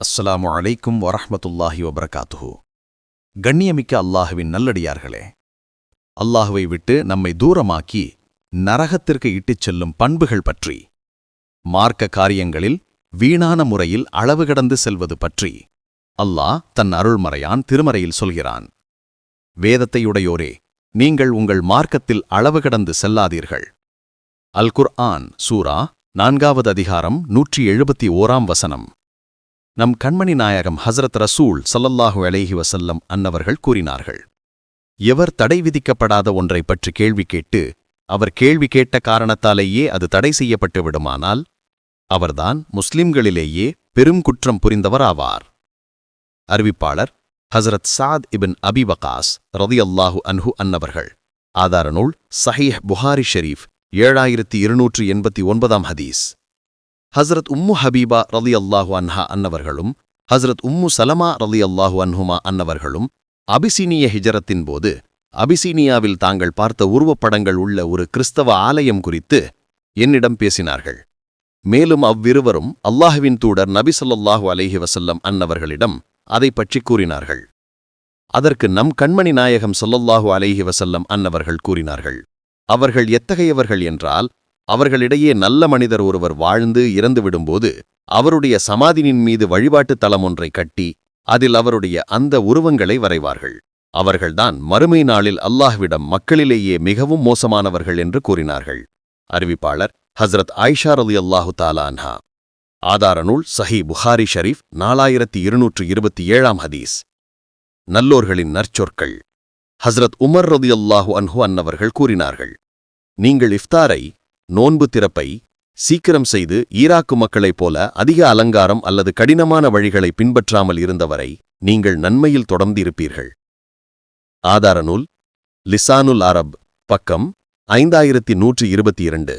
அஸ்ஸலாமு அலைக்கும் வரஹமத்துல்லாஹி வபரகாத்துஹு. கண்ணியமிக்க அல்லாஹுவின் நல்லடியார்களே அல்லாஹுவை விட்டு நம்மை தூரமாக்கி நரகத்திற்கு இட்டுச் செல்லும் பண்புகள் பற்றி மார்க்க காரியங்களில் வீணான முறையில் அளவு கடந்து செல்வது பற்றி அல்லாஹ் தன் அருள்மறையான் திருமறையில் சொல்கிறான். வேதத்தையுடையோரே நீங்கள் உங்கள் மார்க்கத்தில் அளவு கடந்து செல்லாதீர்கள். அல் குர்ஆன் சூரா நான்காவது அதிகாரம் நூற்றி எழுபத்தி ஓராம் வசனம். நம் கண்மணி நாயகம் ஹசரத் ரசூல் சல்லல்லாஹு அலைஹி வசல்லம் அன்னவர்கள் கூறினார்கள் எவர் தடை விதிக்கப்படாத ஒன்றை பற்றி கேள்வி கேட்டு அவர் கேள்வி கேட்ட காரணத்தாலேயே அது தடை செய்யப்பட்டு விடுமானால் அவர்தான் முஸ்லிம்களிலேயே பெரும் குற்றம் புரிந்தவராவார். அறிவிப்பாளர் ஹசரத் சாத் இபின் அபி வகாஸ் ரதியல்லாஹு அன்ஹு அன்னவர்கள் ஆதார நூல் சஹீஹ் புகாரி ஷெரீஃப் ஏழாயிரத்தி இருநூற்று எண்பத்தி ஒன்பதாம் ஹதீஸ். ஹஸ்ரத் உம்மு ஹபீபா ரலி அல்லாஹு அன்ஹா அன்னவர்களும் ஹஸ்ரத் உம்மு சலமா ரலி அல்லாஹு அன்ஹுமா அன்னவர்களும் அபிசீனிய ஹிஜரத்தின் போது அபிசீனியாவில் தாங்கள் பார்த்த உருவப்படங்கள் உள்ள ஒரு கிறிஸ்தவ ஆலயம் குறித்து என்னிடம் பேசினார்கள். மேலும் அவ்விருவரும் அல்லாஹுவின் தூடர் நபி ஸல்லல்லாஹு அலைஹி வஸல்லம் அன்னவர்களிடம் அதைப் பற்றி கூறினார்கள். அதற்கு நம் கண்மணி நாயகம் சொல்லல்லாஹு அலைஹி வசல்லம் அன்னவர்கள் கூறினார்கள். அவர்கள் எத்தகையவர்கள் என்றால் அவர்களிடையே நல்ல மனிதர் ஒருவர் வாழ்ந்து இறந்து விடும்போது அவருடைய சமாதினின் மீது வழிபாட்டுத் தலம் ஒன்றை கட்டி அதில் அவருடைய அந்த உருவங்களை வரைவார்கள். அவர்கள்தான் மறுமை நாளில் அல்லாஹ்விடம் மக்களிலேயே மிகவும் மோசமானவர்கள் என்று கூறினார்கள். அறிவிப்பாளர் ஹஸ்ரத் ஆயிஷா அலி அல்லாஹு தாலா அன்ஹா. ஆதார நூல் சஹி புகாரி ஷரீஃப் நாலாயிரத்தி இருநூற்று இருபத்தி ஏழாம் ஹதீஸ். நல்லோர்களின் நற்சொற்கள். ஹஸ்ரத் உமர் ரதி அல்லாஹு அன்ஹு அன்னவர்கள் கூறினார்கள். நீங்கள் இஃப்தாரை நோன்பு திறப்பை சீக்கிரம் செய்து ஈராக்கு மக்களைப் போல அதிக அலங்காரம் அல்லது கடினமான வழிகளை பின்பற்றாமல் இருந்தவரை நீங்கள் நன்மையில் தொடர்ந்திருப்பீர்கள். ஆதார நூல் லிசானுல் அரப் பக்கம் ஐந்தாயிரத்தி நூற்று இருபத்தி இரண்டு.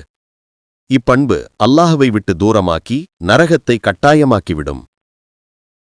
இப்பண்பு அல்லாஹுவை விட்டு தூரமாக்கி நரகத்தை கட்டாயமாக்கிவிடும்.